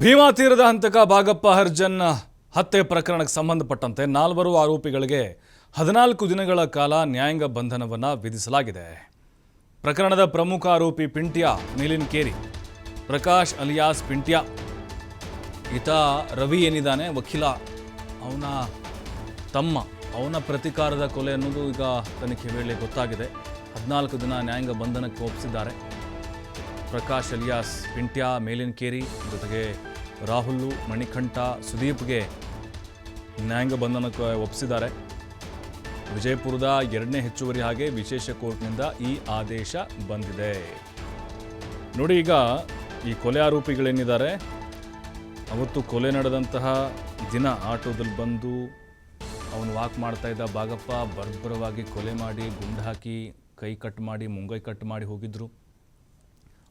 ಭೀಮಾ ತೀರದ ಹಂತಕ ಭಾಗಪ್ಪ ಹರ್ಜನ್ ಹತ್ಯೆ ಪ್ರಕರಣಕ್ಕೆ ಸಂಬಂಧಪಟ್ಟಂತೆ ನಾಲ್ವರು ಆರೋಪಿಗಳಿಗೆ ಹದಿನಾಲ್ಕು ದಿನಗಳ ಕಾಲ ನ್ಯಾಯಾಂಗ ಬಂಧನವನ್ನು ವಿಧಿಸಲಾಗಿದೆ. ಪ್ರಕರಣದ ಪ್ರಮುಖ ಆರೋಪಿ ಪಿಂಟಿಯಾ ನೀಲಿನ್ ಕೇರಿ. ಪ್ರಕಾಶ್ ಅಲಿಯಾಸ್ ಪಿಂಟಿಯಾ. ಈತ ರವಿ ಏನಿದ್ದಾನೆ, ವಕೀಲ. ಅವನ ತಮ್ಮ, ಅವನ ಪ್ರತಿಕಾರದ ಕೊಲೆ ಅನ್ನೋದು ಈಗ ತನಿಖೆ ವೇಳೆ ಗೊತ್ತಾಗಿದೆ. ಹದಿನಾಲ್ಕು ದಿನ ನ್ಯಾಯಾಂಗ ಬಂಧನಕ್ಕೆ ಒಪ್ಪಿಸಿದ್ದಾರೆ. ಪ್ರಕಾಶ್ ಅಲಿಯಾಸ್, ಪಿಂಟ್ಯಾ ಮೇಲಿನಕೇರಿ, ಜೊತೆಗೆ ರಾಹುಲ್ ಮಣಿಕಂಠ, ಸುದೀಪ್ಗೆ ನ್ಯಾಯಾಂಗ ಬಂಧನಕ್ಕೆ ಒಪ್ಪಿಸಿದ್ದಾರೆ ವಿಜಯಪುರದ ಎರಡನೇ ಹೆಚ್ಚುವರಿ ಹಾಗೆ ವಿಶೇಷ ಕೋರ್ಟ್ನಿಂದ ಈ ಆದೇಶ ಬಂದಿದೆ. ನೋಡಿ ಈಗ ಈ ಕೊಲೆ ಆರೋಪಿಗಳೇನಿದ್ದಾರೆ. ಅವತ್ತು ಕೊಲೆ ನಡೆದಂತಹ ದಿನ ಆಟೋದಲ್ಲಿ ಬಂದು ಅವನು ವಾಕ್ ಮಾಡ್ತಾ ಇದ್ದ ಭಾಗಪ್ಪ ಬರ್ಬರವಾಗಿ ಕೊಲೆ ಮಾಡಿ ಗುಂಡು ಹಾಕಿ ಕೈ ಕಟ್ ಮಾಡಿ, ಮುಂಗೈ ಕಟ್ ಮಾಡಿ ಹೋಗಿದ್ರು.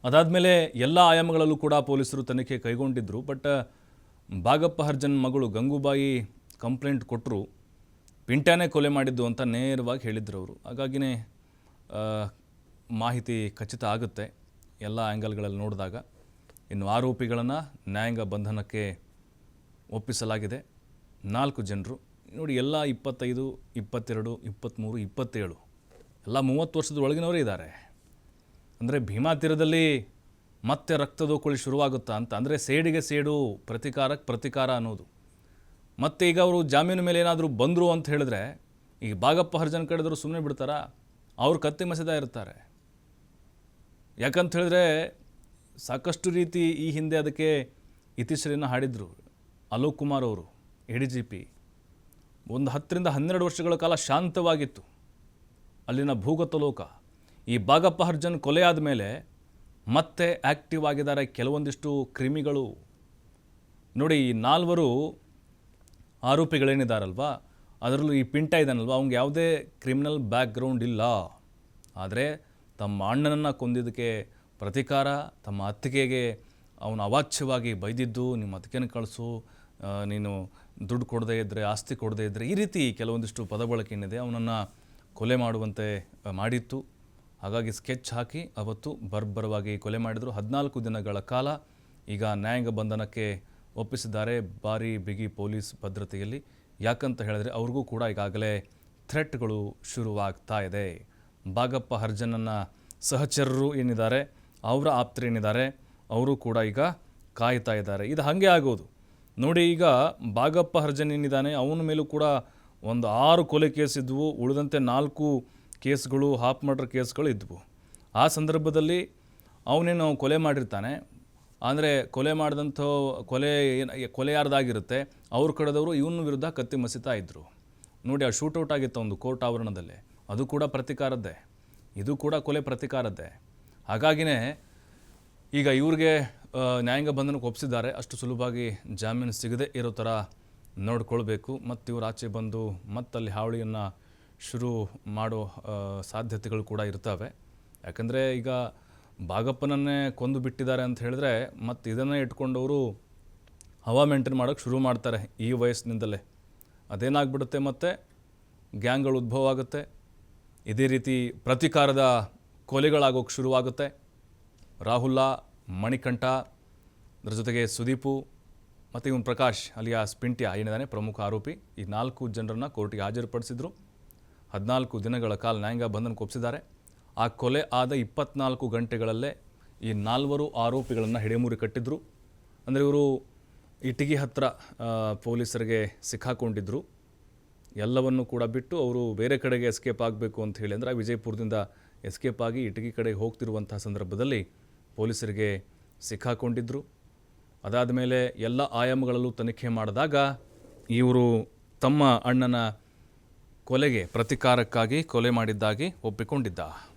ಅದಾದಮೇಲೆ ಎಲ್ಲ ಆಯಾಮಗಳಲ್ಲೂ ಕೂಡ ಪೊಲೀಸರು ತನಿಖೆ ಕೈಗೊಂಡಿದ್ದರು ಬಟ್ ಭಾಗಪ್ಪ ಹರ್ಜನ್ ಮಗಳು ಗಂಗೂಬಾಯಿ ಕಂಪ್ಲೇಂಟ್ ಕೊಟ್ಟರು ಪಿಂಟ್ಯಾನೇ ಕೊಲೆ ಮಾಡಿದ್ದು ಅಂತ ನೇರವಾಗಿ ಹೇಳಿದ್ರು ಅವರು. ಹಾಗಾಗಿನೇ ಮಾಹಿತಿ ಖಚಿತ ಆಗುತ್ತೆ ಎಲ್ಲ ಆ್ಯಂಗಲ್ಗಳಲ್ಲಿ ನೋಡಿದಾಗ. ಇನ್ನು ಆರೋಪಿಗಳನ್ನು ನ್ಯಾಯಾಂಗ ಬಂಧನಕ್ಕೆ ಒಪ್ಪಿಸಲಾಗಿದೆ. ನಾಲ್ಕು ಜನರು. ನೋಡಿ, ಎಲ್ಲ ಇಪ್ಪತ್ತೈದು, ಇಪ್ಪತ್ತೆರಡು, ಇಪ್ಪತ್ತ್ಮೂರು, ಇಪ್ಪತ್ತೇಳು. ಎಲ್ಲ ಮೂವತ್ತು ವರ್ಷದ ಒಳಗಿನವರೇ ಇದ್ದಾರೆ. ಅಂದರೆ ಭೀಮಾ ತೀರದಲ್ಲಿ ಮತ್ತೆ ರಕ್ತದೋಕುಳಿ ಶುರುವಾಗುತ್ತಾ ಅಂತ. ಅಂದರೆ ಸೇಡಿಗೆ ಸೇಡು ಪ್ರತಿಕಾರಕ್ಕೆ ಪ್ರತಿಕಾರ ಅನ್ನೋದು. ಮತ್ತೆ ಈಗ ಅವರು ಜಾಮೀನು ಮೇಲೆ ಏನಾದರೂ ಬಂದರು ಅಂತ ಹೇಳಿದ್ರೆ ಈಗ ಭಾಗಪ್ಪ ಹರ್ಜನ್ ಕಡೆದ್ರು ಸುಮ್ಮನೆ ಬಿಡ್ತಾರಾ? ಅವ್ರು ಕತ್ತಿ ಮಸೆದ ಇರ್ತಾರೆ. ಯಾಕಂತ ಹೇಳಿದ್ರೆ ಸಾಕಷ್ಟು ರೀತಿ ಈ ಹಿಂದೆ ಅದಕ್ಕೆ ಇತಿಶ್ರೀನ ಹಾಡಿದರು. ಅಲೋಕ್ ಕುಮಾರ್ ಅವರು, ಎ ಡಿ ಜಿ ಪಿ. ಒಂದು ಹತ್ತರಿಂದ ಹನ್ನೆರಡು ವರ್ಷಗಳ ಕಾಲ ಶಾಂತವಾಗಿತ್ತು. ಅಲ್ಲಿನ ಭೂಗತ ಲೋಕ. ಈ ಭಾಗಪ್ಪ ಹರ್ಜನ್ ಕೊಲೆ ಆದಮೇಲೆ ಮತ್ತೆ ಆ್ಯಕ್ಟಿವ್ ಆಗಿದ್ದಾರೆ ಕೆಲವೊಂದಿಷ್ಟು ಕ್ರಿಮಿಗಳು. ನೋಡಿ, ಈ ನಾಲ್ವರು ಆರೋಪಿಗಳೇನಿದ್ದಾರಲ್ವಾ ಅದರಲ್ಲೂ ಈ ಪಿಂಟ ಇದ್ದಾನಲ್ವ ಅವ್ನಿಗೆ ಯಾವುದೇ ಕ್ರಿಮಿನಲ್ ಬ್ಯಾಕ್ಗ್ರೌಂಡ್ ಇಲ್ಲ. ಆದರೆ ತಮ್ಮ ಅಣ್ಣನನ್ನು ಕೊಂದಿದ್ದಕ್ಕೆ ಪ್ರತಿಕಾರ, ತಮ್ಮ ಅತ್ತಿಗೆಗೆ ಅವನು ಅವಾಚ್ಯವಾಗಿ ಬೈದಿದ್ದು, ನಿಮ್ಮ ಅತ್ತಿಗೆನ ಕಳಿಸು ನೀನು ದುಡ್ಡು ಕೊಡದೇ ಇದ್ದರೆ ಆಸ್ತಿ ಕೊಡದೇ ಇದ್ದರೆ ಈ ರೀತಿ ಕೆಲವೊಂದಿಷ್ಟು ಪದ ಬಳಕೆ ಏನಿದೆ, ಅವನನ್ನು ಕೊಲೆ ಮಾಡುವಂತೆ ಮಾಡಿತ್ತು. ಹಾಗಾಗಿ ಸ್ಕೆಚ್ ಹಾಕಿ ಅವತ್ತು ಬರ್ಬರವಾಗಿ ಕೊಲೆ ಮಾಡಿದರು. ಹದಿನಾಲ್ಕು ದಿನಗಳ ಕಾಲ ಈಗ ನ್ಯಾಯಾಂಗ ಬಂಧನಕ್ಕೆ ಒಪ್ಪಿಸಿದ್ದಾರೆ. ಭಾರಿ ಬಿಗಿ ಪೊಲೀಸ್ ಭದ್ರತೆಯಲ್ಲಿ. ಯಾಕಂತ ಹೇಳಿದ್ರೆ ಅವ್ರಿಗೂ ಕೂಡ ಈಗಾಗಲೇ ಥ್ರೆಟ್ಗಳು ಶುರುವಾಗ್ತಾ ಇದೆ. ಬಾಗಪ್ಪ ಹರ್ಜನನ್ನ ಸಹಚರರು ಏನಿದ್ದಾರೆ, ಅವರ ಆಪ್ತರು ಏನಿದ್ದಾರೆ, ಅವರು ಕೂಡ ಈಗ ಕಾಯ್ತಾ ಇದ್ದಾರೆ. ಇದು ಹಾಗೆ ಆಗೋದು. ನೋಡಿ ಈಗ ಬಾಗಪ್ಪ ಹರ್ಜನ್ ಏನಿದ್ದಾನೆ, ಅವನ ಮೇಲೂ ಕೂಡ ಒಂದು ಆರು ಕೊಲೆ ಕೇಸ್ ಇದ್ವು. ಉಳಿದಂತೆ ನಾಲ್ಕು ಕೇಸ್ಗಳು, ಹಾಪ್ ಮರ್ಡರ್ ಕೇಸ್ಗಳು ಇದ್ವು. ಆ ಸಂದರ್ಭದಲ್ಲಿ ಅವನೇನು ಕೊಲೆ ಮಾಡಿರ್ತಾನೆ. ಅಂದರೆ ಕೊಲೆ ಮಾಡಿದಂಥ, ಕೊಲೆ ಏನು, ಕೊಲೆ ಯಾರ್ದಾಗಿರುತ್ತೆ, ಅವ್ರ ಕಡೆದವರು ಇವನ ವಿರುದ್ಧ ಕತ್ತಿ ಮಸಿತಾ ಇದ್ದರು ನೋಡಿ, ಆ ಶೂಟೌಟ್ ಆಗಿತ್ತು ಒಂದು ಕೋರ್ಟ್ ಆವರಣದಲ್ಲಿ. ಅದು ಕೂಡ ಪ್ರತಿಕಾರದ್ದೇ. ಇದು ಕೂಡ ಕೊಲೆ ಪ್ರತಿಕಾರದ್ದೇ. ಹಾಗಾಗಿನೇ ಈಗ ಇವ್ರಿಗೆ ನ್ಯಾಯಾಂಗ ಬಂಧನಕ್ಕೆ ಒಪ್ಪಿಸಿದ್ದಾರೆ ಅಷ್ಟು ಸುಲಭವಾಗಿ ಜಾಮೀನು ಸಿಗದೆ ಇರೋ ಥರ ನೋಡ್ಕೊಳ್ಬೇಕು. ಮತ್ತು ಇವ್ರು ಆಚೆ ಬಂದು ಮತ್ತಲ್ಲಿ ಹಾವಳಿಯನ್ನು ಶುರು ಮಾಡೋ ಸಾಧ್ಯತೆಗಳು ಕೂಡ ಇರ್ತವೆ. ಯಾಕಂದರೆ ಈಗ ಭಾಗಪ್ಪನನ್ನೇ ಕೊಂದು ಬಿಟ್ಟಿದ್ದಾರೆ ಅಂತ ಹೇಳಿದ್ರೆ ಮತ್ತು ಇದನ್ನೇ ಇಟ್ಕೊಂಡವರು ಹವಾ ಮೇಂಟೈನ್ ಮಾಡೋಕ್ಕೆ ಶುರು ಮಾಡ್ತಾರೆ ಈ ವಯಸ್ಸಿನಿಂದಲೇ. ಅದೇನಾಗ್ಬಿಡುತ್ತೆ ಮತ್ತು? ಗ್ಯಾಂಗ್ಗಳು ಉದ್ಭವ ಆಗುತ್ತೆ ಇದೇ ರೀತಿ ಪ್ರತಿಕಾರದ ಕೊಲೆಗಳಾಗೋಕ್ಕೆ ಶುರುವಾಗುತ್ತೆ. ರಾಹುಲ್ಲ ಮಣಿಕಂಠ ಅದರ ಜೊತೆಗೆ ಸುದೀಪು, ಮತ್ತು ಇವನು ಪ್ರಕಾಶ್ ಅಲ್ಲಿಯ ಪಿಂಟ್ಯ ಏನಿದ್ದಾನೆ ಪ್ರಮುಖ ಆರೋಪಿ. ಈ ನಾಲ್ಕು ಜನರನ್ನು ಕೋರ್ಟಿಗೆ ಹಾಜರುಪಡಿಸಿದ್ರು. ಹದಿನಾಲ್ಕು ದಿನಗಳ ಕಾಲ ನ್ಯಾಯಾಂಗ ಬಂಧನಕ್ಕೆ ಒಪ್ಪಿಸಿದ್ದಾರೆ ಆ ಕೊಲೆ ಆದ ಇಪ್ಪತ್ನಾಲ್ಕು ಗಂಟೆಗಳಲ್ಲೇ ಈ ನಾಲ್ವರು ಆರೋಪಿಗಳನ್ನು ಹಿಡಿಮೂರಿ ಕಟ್ಟಿದ್ರು. ಅಂದರೆ ಇವರು ಇಟಗಿ ಹತ್ರ ಪೊಲೀಸರಿಗೆ ಸಿಕ್ಕಾಕೊಂಡಿದ್ದರು ಎಲ್ಲವನ್ನು ಕೂಡ ಬಿಟ್ಟು ಅವರು ಬೇರೆ ಕಡೆಗೆ ಎಸ್ಕೇಪ್ ಆಗಬೇಕು ಅಂತ ಹೇಳಿ ಅಂದರೆ ವಿಜಯಪುರದಿಂದ ಎಸ್ಕೇಪ್ ಆಗಿ ಇಟಗಿ ಕಡೆಗೆ ಹೋಗ್ತಿರುವಂತಹ ಸಂದರ್ಭದಲ್ಲಿ ಪೊಲೀಸರಿಗೆ ಸಿಕ್ಕಾಕೊಂಡಿದ್ದರು ಅದಾದ ಮೇಲೆ ಎಲ್ಲ ಆಯಾಮಗಳಲ್ಲೂ ತನಿಖೆ ಮಾಡಿದಾಗ ಇವರು ತಮ್ಮ ಅಣ್ಣನ ಕೊಲೆಗೆ ಪ್ರತಿಕಾರಕ್ಕಾಗಿ ಕೊಲೆ ಮಾಡಿದ್ದಾಗಿ ಒಪ್ಪಿಕೊಂಡಿದ್ದ.